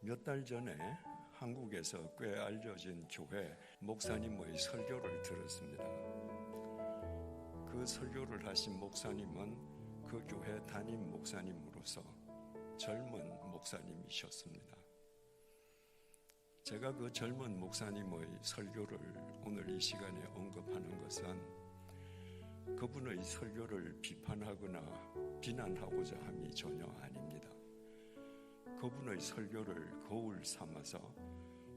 몇 달 전에 한국에서 꽤 알려진 교회 목사님의 설교를 들었습니다. 그 설교를 하신 목사님은 그 교회 담임 목사님으로서 젊은 목사님이셨습니다. 제가 그 젊은 목사님의 설교를 오늘 이 시간에 언급하는 것은 그분의 설교를 비판하거나 비난하고자 함이 전혀 아닙니다. 그분의 설교를 거울 삼아서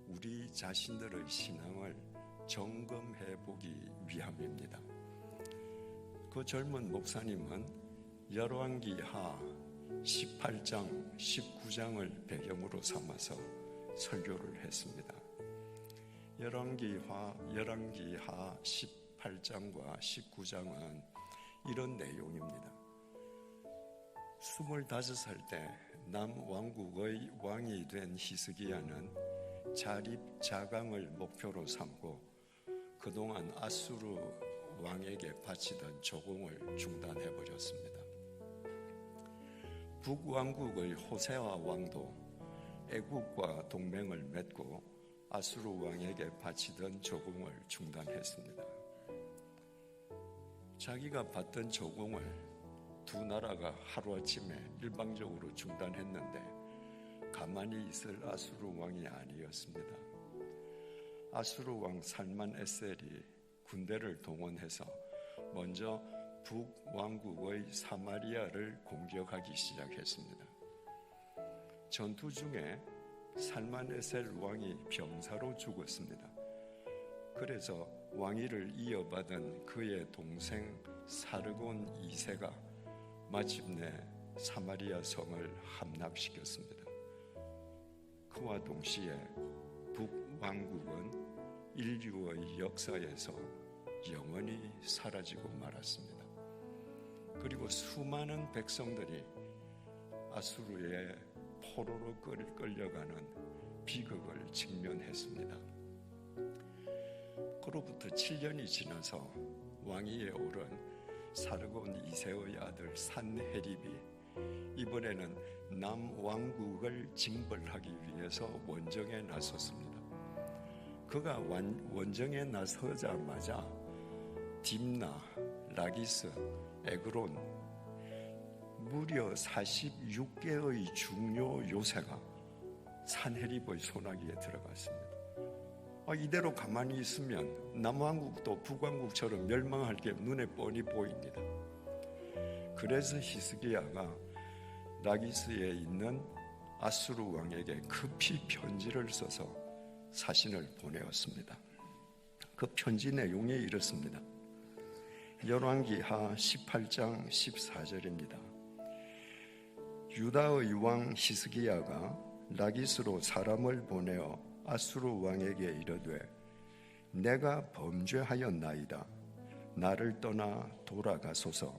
우리 자신들의 신앙을 점검해 보기 위함입니다. 그 젊은 목사님은 열왕기 하 18장, 19장을 배경으로 삼아서 설교를 했습니다. 열왕기하 18장과 19장은 이런 내용입니다. 25살 때 남왕국의 왕이 된 히스기야는 자립 자강을 목표로 삼고 그동안 아수르 왕에게 바치던 조공을 중단해 버렸습니다. 북왕국의 호세와 왕도 애국과 동맹을 맺고 아수르 왕에게 바치던 조공을 중단했습니다. 자기가 받던 조공을 두 나라가 하루아침에 일방적으로 중단했는데 가만히 있을 아수르 왕이 아니었습니다. 아수르 왕 살만 에셀이 군대를 동원해서 먼저 북왕국의 사마리아를 공격하기 시작했습니다. 전투 중에 살만 에셀 왕이 병사로 죽었습니다. 그래서 왕위를 이어받은 그의 동생 사르곤 2세가 마침내 사마리아 성을 함락시켰습니다. 그와 동시에 북왕국은 인류의 역사에서 영원히 사라지고 말았습니다. 그리고 수많은 백성들이 아수르의 포로로 끌려가는 비극을 직면했습니다. 그로부터 7년이 지나서 왕위에 오른 사르곤 이세의 아들 산헤립이 이번에는 남왕국을 징벌하기 위해서 원정에 나섰습니다. 그가 원정에 나서자마자 딥나, 라기스, 에그론 무려 46개의 중요 요새가 산헤립의 소나기에 들어갔습니다. 아, 이대로 가만히 있으면 남왕국도 북왕국처럼 멸망할 게 눈에 뻔히 보입니다. 그래서 히스기야가 라기스에 있는 아수르 왕에게 급히 편지를 써서 사신을 보내었습니다. 그 편지 내용이 이렇습니다. 열왕기하 18장 14절입니다. 유다의 왕 히스기야가 라기스로 사람을 보내어 아수르 왕에게 이르되 내가 범죄하였나이다. 나를 떠나 돌아가소서.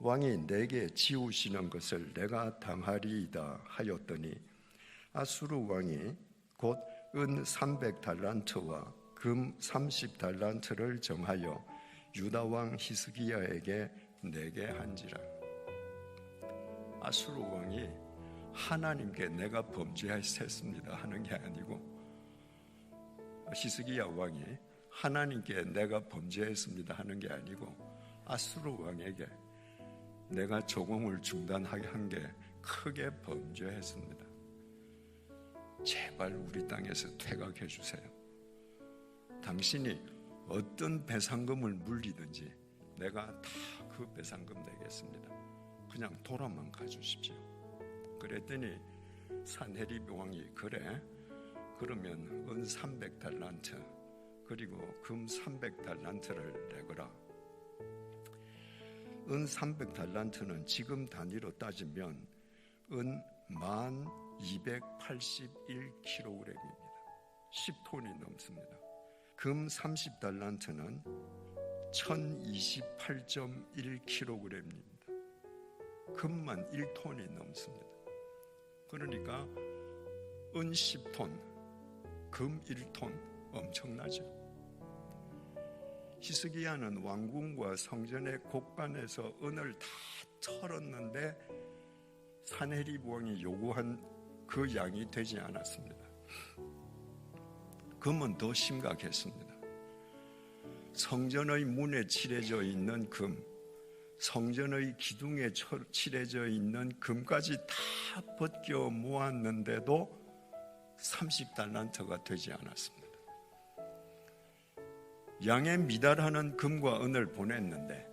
왕이 내게 지우시는 것을 내가 당하리이다 하였더니 아수르 왕이 곧 은 300달란트와 금 30달란트를 정하여 유다 왕 히스기야에게 내게 한지라. 아수르 왕이 하나님께 내가 범죄했습니다 하는 게 아니고 히스기야 왕이 하나님께 내가 범죄했습니다 하는 게 아니고 아수르 왕에게 내가 조공을 중단하게 한 게 크게 범죄했습니다. 제발 우리 땅에서 퇴각해 주세요. 당신이 어떤 배상금을 물리든지 내가 다 그 배상금 내겠습니다. 그냥 돌아만 가주십시오. 그랬더니 산헤립 왕이 그래 그러면 은 300달란트 그리고 금 300달란트를 내거라. 은 300달란트는 지금 단위로 따지면 은 1 281kg입니다. 10톤이 넘습니다. 금 30달란트는 1028.1kg입니다. 금만 1톤이 넘습니다. 그러니까 은 10톤, 금 1톤 엄청나죠. 히스기야는 왕궁과 성전의 곳간에서 은을 다 털었는데 산헤립 왕이 요구한 그 양이 되지 않았습니다. 금은 더 심각했습니다. 성전의 문에 칠해져 있는 금, 성전의 기둥에 칠해져 있는 금까지 다 벗겨 모았는데도 30달란트가 되지 않았습니다. 양에 미달하는 금과 은을 보냈는데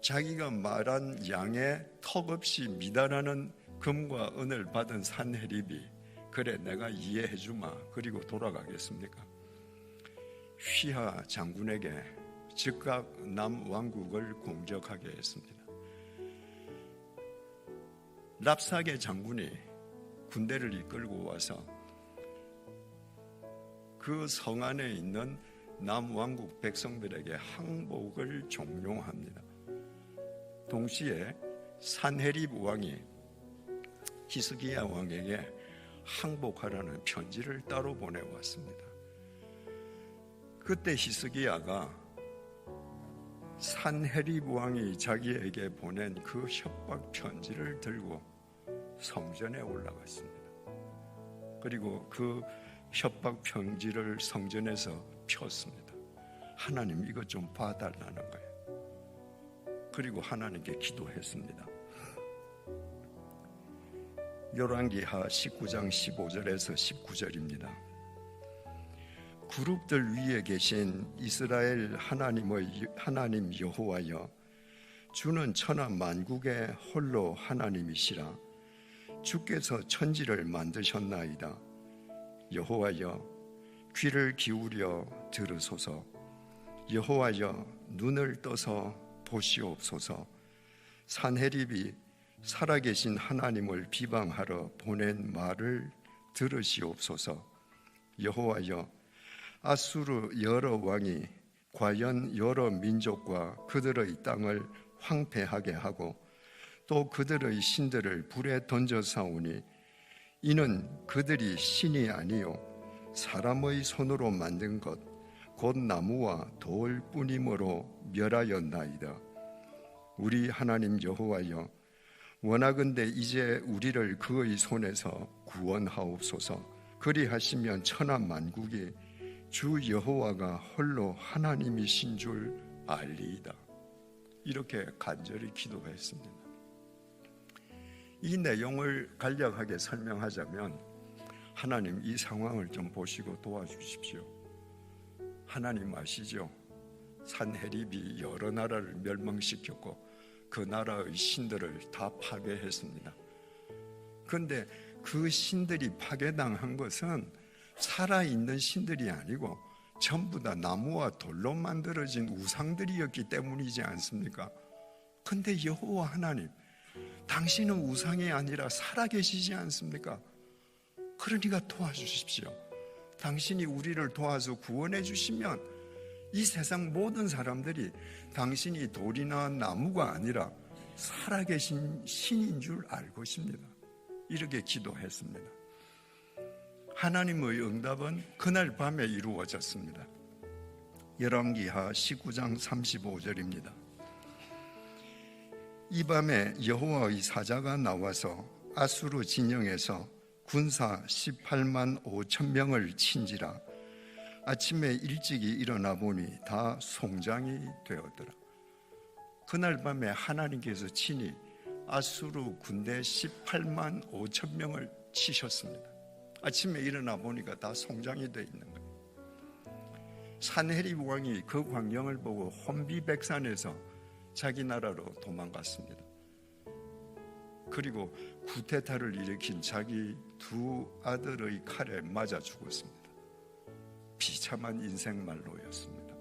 자기가 말한 양에 턱없이 미달하는 금과 은을 받은 산헤립이 그래 내가 이해해 주마 그리고 돌아가겠습니까? 휘하 장군에게 즉각 남왕국을 공격하게 했습니다. 랍사게 장군이 군대를 이끌고 와서 그 성 안에 있는 남왕국 백성들에게 항복을 종용합니다. 동시에 산헤립 왕이 히스기야 왕에게 항복하라는 편지를 따로 보내왔습니다. 그때 히스기야가 산헤립 왕이 자기에게 보낸 그 협박 편지를 들고 성전에 올라갔습니다. 그리고 그 협박 편지를 성전에서 폈습니다. 하나님 이것 좀 봐달라는 거예요. 그리고 하나님께 기도했습니다. 열왕기하 19장 15절에서 19절입니다. 그룹들 위에 계신 이스라엘 하나님의 하나님 여호와여 주는 천하 만국의 홀로 하나님이시라 주께서 천지를 만드셨나이다 여호와여 귀를 기울여 들으소서. 여호와여 눈을 떠서 보시옵소서. 산헤립이 살아계신 하나님을 비방하러 보낸 말을 들으시옵소서. 여호와여 아수르 여러 왕이 과연 여러 민족과 그들의 땅을 황폐하게 하고 또 그들의 신들을 불에 던져 사오니 이는 그들이 신이 아니요 사람의 손으로 만든 것 곧 나무와 돌 뿐이므로 멸하였나이다. 우리 하나님 여호와여 원하건대 이제 우리를 그의 손에서 구원하옵소서. 그리하시면 천하 만국이 주 여호와가 홀로 하나님이신 줄 알리이다. 이렇게 간절히 기도했습니다. 이 내용을 간략하게 설명하자면 하나님 이 상황을 좀 보시고 도와주십시오. 하나님 아시죠? 산헤립이 여러 나라를 멸망시켰고 그 나라의 신들을 다 파괴했습니다. 그런데 그 신들이 파괴당한 것은 살아있는 신들이 아니고 전부 다 나무와 돌로 만들어진 우상들이었기 때문이지 않습니까? 근데 여호와 하나님, 당신은 우상이 아니라 살아계시지 않습니까? 그러니까 도와주십시오. 당신이 우리를 도와서 구원해 주시면 이 세상 모든 사람들이 당신이 돌이나 나무가 아니라 살아계신 신인 줄 알 것입니다. 이렇게 기도했습니다. 하나님의 응답은 그날 밤에 이루어졌습니다. 열왕기하 19장 35절입니다. 이 밤에 여호와의 사자가 나와서 아수르 진영에서 군사 18만 5천 명을 친지라 아침에 일찍이 일어나 보니 다 송장이 되었더라. 그날 밤에 하나님께서 친히 아수르 군대 18만 5천 명을 치셨습니다. 아침에 일어나 보니까 다 송장이 되어 있는 거예요. 산헤립 왕이 그 광경을 보고 혼비백산에서 자기 나라로 도망갔습니다. 그리고 구테타를 일으킨 자기 두 아들의 칼에 맞아 죽었습니다. 비참한 인생 말로였습니다.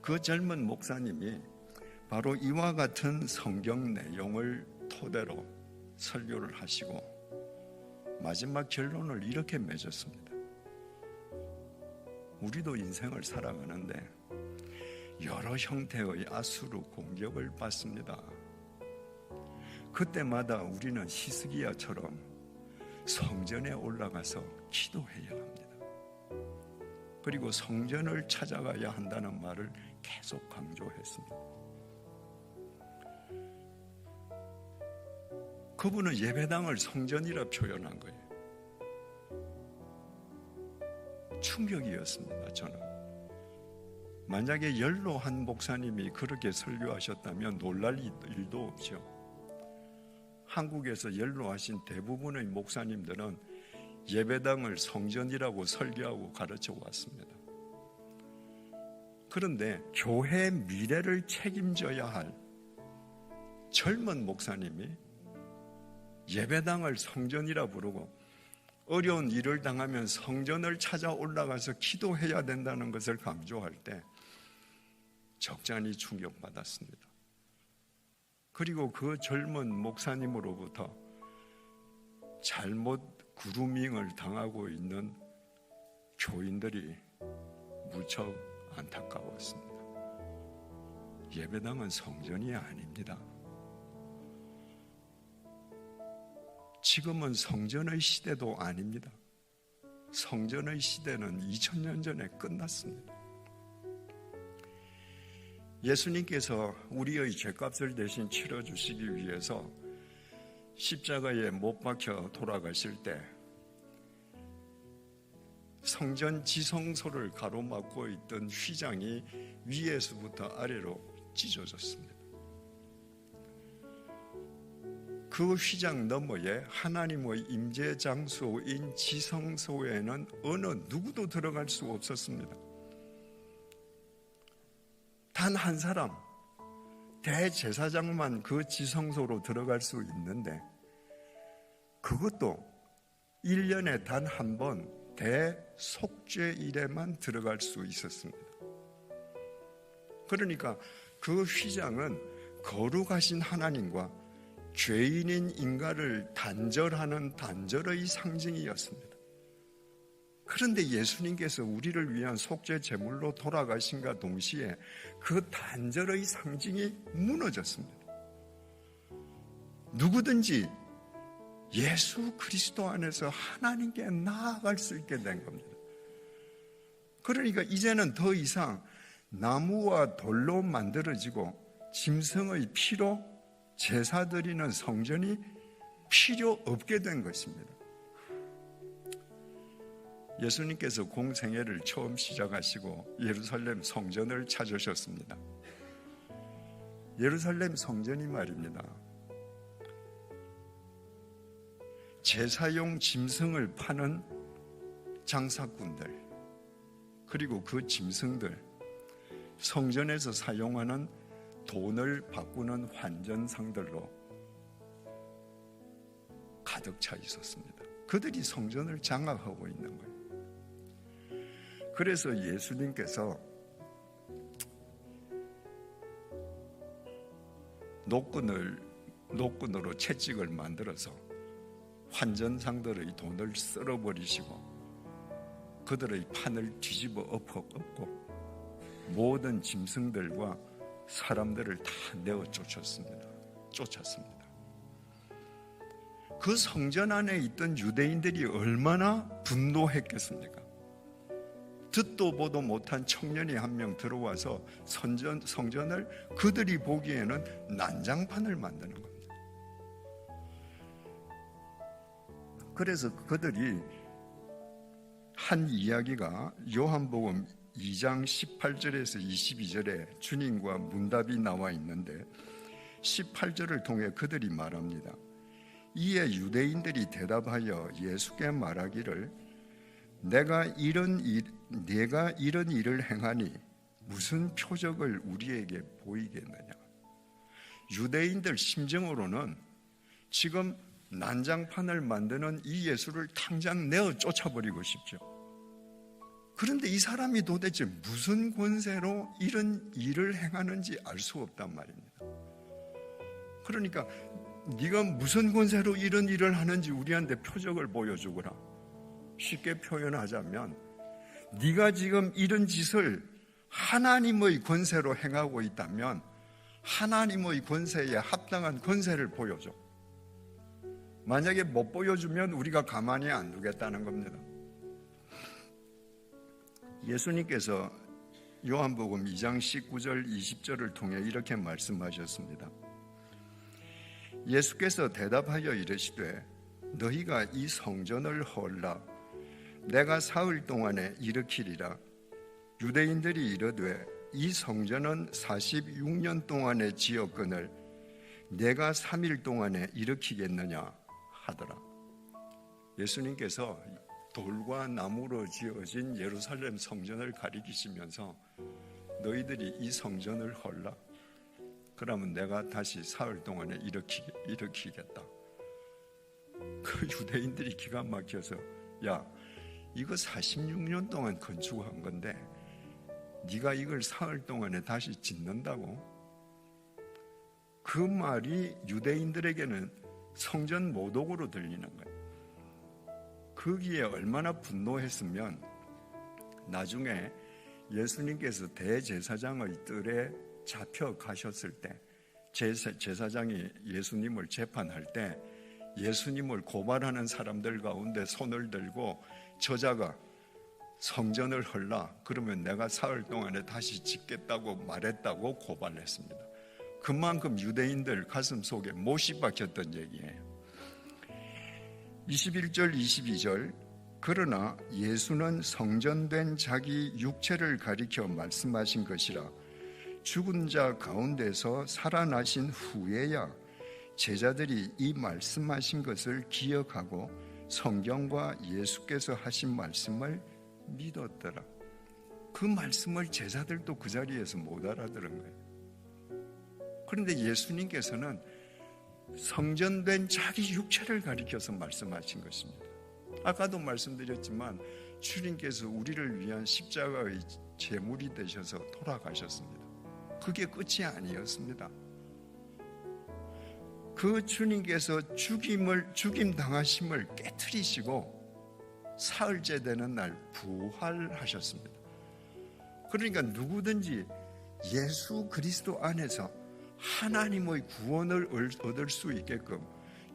그 젊은 목사님이 바로 이와 같은 성경 내용을 토대로 설교를 하시고 마지막 결론을 이렇게 맺었습니다. 우리도 인생을 살아가는데 여러 형태의 아수르 공격을 받습니다. 그때마다 우리는 히스기야처럼 성전에 올라가서 기도해야 합니다. 그리고 성전을 찾아가야 한다는 말을 계속 강조했습니다. 그분은 예배당을 성전이라 표현한 거예요. 충격이었습니다, 저는. 만약에 열로 한 목사님이 그렇게 설교하셨다면 놀랄 일도 없죠. 한국에서 연로하신 대부분의 목사님들은 예배당을 성전이라고 설교하고 가르쳐 왔습니다. 그런데 교회 미래를 책임져야 할 젊은 목사님이 예배당을 성전이라 부르고 어려운 일을 당하면 성전을 찾아 올라가서 기도해야 된다는 것을 강조할 때 적잖이 충격받았습니다. 그리고 그 젊은 목사님으로부터 잘못 그루밍을 당하고 있는 교인들이 무척 안타까웠습니다. 예배당은 성전이 아닙니다. 지금은 성전의 시대도 아닙니다. 성전의 시대는 2000년 전에 끝났습니다. 예수님께서 우리의 죄값을 대신 치러 주시기 위해서 십자가에 못 박혀 돌아가실 때 성전 지성소를 가로막고 있던 휘장이 위에서부터 아래로 찢어졌습니다. 그 휘장 너머에 하나님의 임재 장소인 지성소에는 어느 누구도 들어갈 수 없었습니다. 단 한 사람, 대제사장만 그 지성소로 들어갈 수 있는데, 그것도 1년에 단 한 번 대속죄일에만 들어갈 수 있었습니다. 그러니까 그 휘장은 거룩하신 하나님과 죄인인 인간을 단절하는 단절의 상징이었습니다. 그런데 예수님께서 우리를 위한 속죄 제물로 돌아가신과 동시에 그 단절의 상징이 무너졌습니다. 누구든지 예수 그리스도 안에서 하나님께 나아갈 수 있게 된 겁니다. 그러니까 이제는 더 이상 나무와 돌로 만들어지고 짐승의 피로 제사 드리는 성전이 필요 없게 된 것입니다. 예수님께서 공생애를 처음 시작하시고 예루살렘 성전을 찾으셨습니다. 예루살렘 성전이 말입니다. 제사용 짐승을 파는 장사꾼들, 그리고 그 짐승들, 성전에서 사용하는 돈을 바꾸는 환전상들로 가득 차 있었습니다. 그들이 성전을 장악하고 있는 거예요. 그래서 예수님께서 노끈을 노끈으로 채찍을 만들어서 환전상들의 돈을 쓸어버리시고 그들의 판을 뒤집어 엎어 엎고 모든 짐승들과 사람들을 다 내어 쫓았습니다. 쫓았습니다. 그 성전 안에 있던 유대인들이 얼마나 분노했겠습니까? 듣도 보도 못한 청년이 한 명 들어와서 성전, 성전을 그들이 보기에는 난장판을 만드는 겁니다. 그래서 그들이 한 이야기가 요한복음 2장 18절에서 22절에 주님과 문답이 나와 있는데 18절을 통해 그들이 말합니다. 이에 유대인들이 대답하여 예수께 말하기를 내가 이런 일, 내가 이런 일을 행하니 무슨 표적을 우리에게 보이겠느냐? 유대인들 심정으로는 지금 난장판을 만드는 이 예수를 당장 내어 쫓아버리고 싶죠. 그런데 이 사람이 도대체 무슨 권세로 이런 일을 행하는지 알 수 없단 말입니다. 그러니까 네가 무슨 권세로 이런 일을 하는지 우리한테 표적을 보여주거라. 쉽게 표현하자면 네가 지금 이런 짓을 하나님의 권세로 행하고 있다면 하나님의 권세에 합당한 권세를 보여줘. 만약에 못 보여주면 우리가 가만히 안 두겠다는 겁니다. 예수님께서 요한복음 2장 19절 20절을 통해 이렇게 말씀하셨습니다. 예수께서 대답하여 이르시되 너희가 이 성전을 헐라 내가 사흘 동안에 일으키리라. 유대인들이 이르되 이 성전은 46년 동안에 지었거늘 내가 3일 동안에 일으키겠느냐 하더라. 예수님께서 돌과 나무로 지어진 예루살렘 성전을 가리키시면서 너희들이 이 성전을 헐라. 그러면 내가 다시 사흘 동안에 일으키, 일으키겠다. 그 유대인들이 기가 막혀서 야 이거 46년 동안 건축한 건데 네가 이걸 사흘 동안에 다시 짓는다고? 그 말이 유대인들에게는 성전 모독으로 들리는 거예요. 거기에 얼마나 분노했으면 나중에 예수님께서 대제사장의 뜰에 잡혀 가셨을 때 제사 장이 예수님을 재판할 때 예수님을 고발하는 사람들 가운데 손을 들고 저자가 성전을 헐라 그러면 내가 사흘 동안에 다시 짓겠다고 말했다고 고발했습니다. 그만큼 유대인들 가슴 속에 못이 박혔던 얘기예요. 21절 22절 그러나 예수는 성전된 자기 육체를 가리켜 말씀하신 것이라 죽은 자 가운데서 살아나신 후에야 제자들이 이 말씀하신 것을 기억하고 성경과 예수께서 하신 말씀을 믿었더라. 그 말씀을 제자들도 그 자리에서 못 알아들은 거예요. 그런데 예수님께서는 성전된 자기 육체를 가리켜서 말씀하신 것입니다. 아까도 말씀드렸지만 주님께서 우리를 위한 십자가의 제물이 되셔서 돌아가셨습니다. 그게 끝이 아니었습니다. 그 주님께서 죽임을 죽임 당하심을 깨뜨리시고 사흘째 되는 날 부활하셨습니다. 그러니까 누구든지 예수 그리스도 안에서 하나님의 구원을 얻을 수 있게끔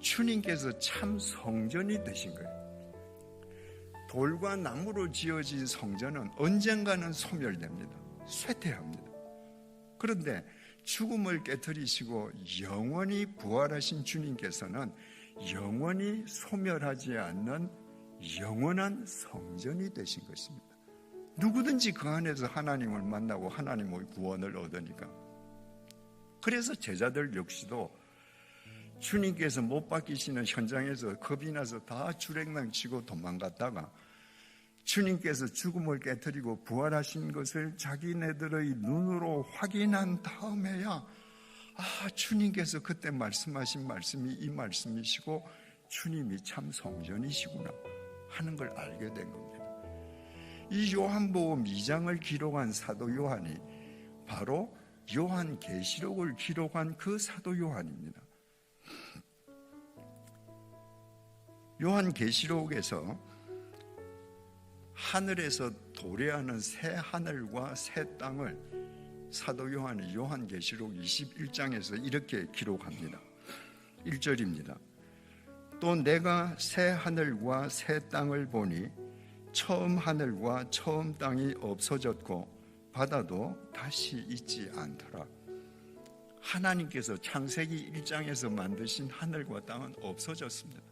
주님께서 참 성전이 되신 거예요. 돌과 나무로 지어진 성전은 언젠가는 소멸됩니다. 쇠퇴합니다. 그런데 죽음을 깨뜨리시고 영원히 부활하신 주님께서는 영원히 소멸하지 않는 영원한 성전이 되신 것입니다. 누구든지 그 안에서 하나님을 만나고 하나님의 구원을 얻으니까. 그래서 제자들 역시도 주님께서 못 박히시는 현장에서 겁이 나서 다 주랭랑 치고 도망갔다가 주님께서 죽음을 깨뜨리고 부활하신 것을 자기네들의 눈으로 확인한 다음에야 아 주님께서 그때 말씀하신 말씀이 이 말씀이시고 주님이 참 성전이시구나 하는 걸 알게 된 겁니다. 이 요한복음 2장을 기록한 사도 요한이 바로 요한 계시록을 기록한 그 사도 요한입니다. 요한 계시록에서 하늘에서 도래하는 새 하늘과 새 땅을 사도 요한이 요한계시록 21장에서 이렇게 기록합니다. 1절입니다. 또 내가 새 하늘과 새 땅을 보니 처음 하늘과 처음 땅이 없어졌고 바다도 다시 있지 않더라. 하나님께서 창세기 1장에서 만드신 하늘과 땅은 없어졌습니다.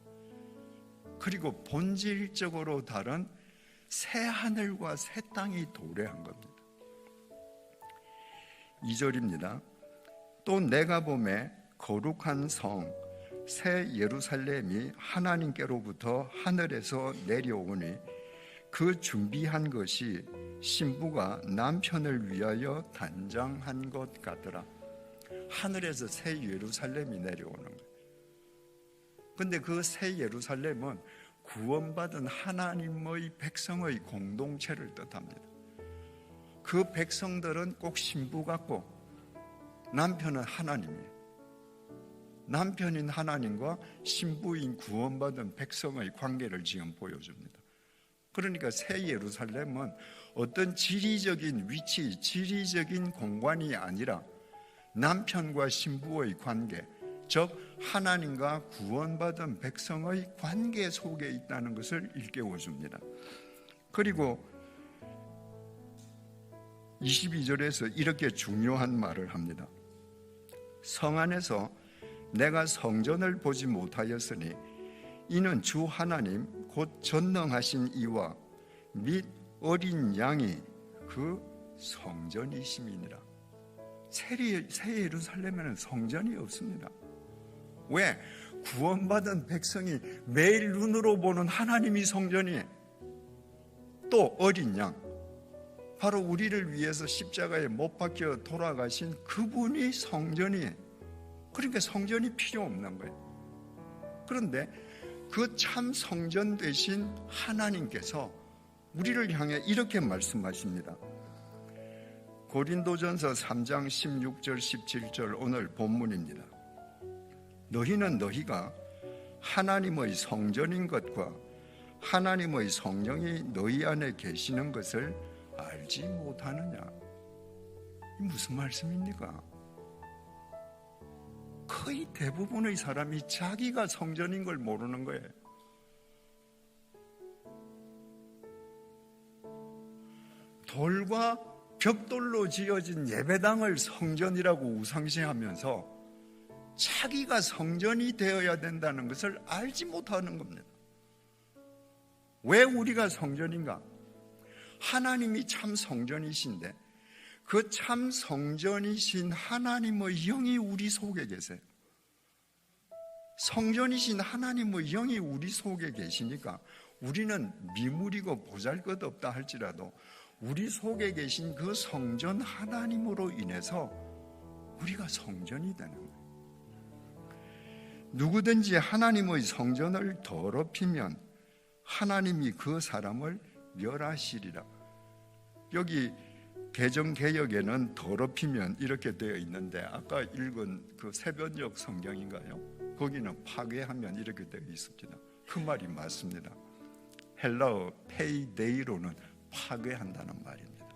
그리고 본질적으로 다른 새 하늘과 새 땅이 도래한 겁니다. 2절입니다. 또 내가 봄에 거룩한 성, 새 예루살렘이 하나님께로부터 하늘에서 내려오니 그 준비한 것이 신부가 남편을 위하여 단장한 것 같더라. 하늘에서 새 예루살렘이 내려오는 거예요. 근데 그 새 예루살렘은 구원받은 하나님의 백성의 공동체를 뜻합니다. 그 백성들은 꼭 신부 같고 남편은 하나님이에요. 남편인 하나님과 신부인 구원받은 백성의 관계를 지금 보여줍니다. 그러니까 새 예루살렘은 어떤 지리적인 위치, 지리적인 공간이 아니라 남편과 신부의 관계, 즉 하나님과 구원받은 백성의 관계 속에 있다는 것을 일깨워 줍니다. 그리고 22절에서 이렇게 중요한 말을 합니다. 성 안에서 내가 성전을 보지 못하였으니 이는 주 하나님 곧 전능하신 이와 및 어린 양이 그 성전이심이니라. 새, 새 예루살렘에는 성전이 없습니다. 왜? 구원받은 백성이 매일 눈으로 보는 하나님이 성전이 또 어린 양 바로 우리를 위해서 십자가에 못 박혀 돌아가신 그분이 성전이 그러니까 성전이 필요 없는 거예요. 그런데 그 참 성전 되신 하나님께서 우리를 향해 이렇게 말씀하십니다. 고린도전서 3장 16절 17절 오늘 본문입니다. 너희는 너희가 하나님의 성전인 것과 하나님의 성령이 너희 안에 계시는 것을 알지 못하느냐? 이 무슨 말씀입니까? 거의 대부분의 사람이 자기가 성전인 걸 모르는 거예요. 돌과 벽돌로 지어진 예배당을 성전이라고 우상시하면서 자기가 성전이 되어야 된다는 것을 알지 못하는 겁니다. 왜 우리가 성전인가? 하나님이 참 성전이신데 그 참 성전이신 하나님의 영이 우리 속에 계세요. 성전이신 하나님의 영이 우리 속에 계시니까 우리는 미물이고 보잘 것 없다 할지라도 우리 속에 계신 그 성전 하나님으로 인해서 우리가 성전이 되는 거예요. 누구든지 하나님의 성전을 더럽히면 하나님이 그 사람을 멸하시리라. 여기 개정 개혁에는 더럽히면 이렇게 되어 있는데 아까 읽은 그 세변역 성경인가요? 거기는 파괴하면 이렇게 되어 있습니다. 그 말이 맞습니다. 헬라어 페이데이로는 파괴한다는 말입니다.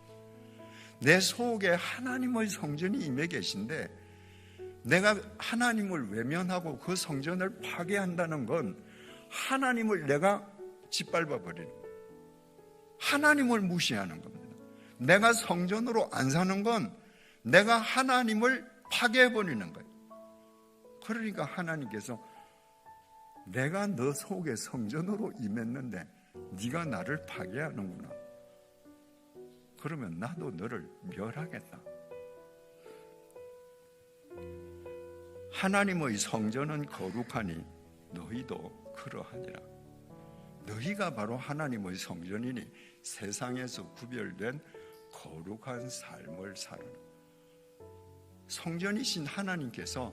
내 속에 하나님의 성전이 임해 계신데 내가 하나님을 외면하고 그 성전을 파괴한다는 건 하나님을 내가 짓밟아 버리는 하나님을 무시하는 겁니다. 내가 성전으로 안 사는 건 내가 하나님을 파괴해 버리는 거예요. 그러니까 하나님께서 내가 너 속에 성전으로 임했는데 네가 나를 파괴하는구나. 그러면 나도 너를 멸하겠다. 하나님의 성전은 거룩하니 너희도 그러하니라. 너희가 바로 하나님의 성전이니 세상에서 구별된 거룩한 삶을 사는 성전이신 하나님께서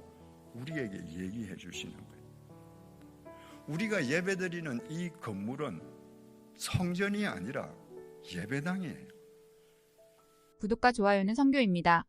우리에게 얘기해 주시는 거예요. 우리가 예배드리는 이 건물은 성전이 아니라 예배당이에요. 구독과 좋아요는 성교입니다.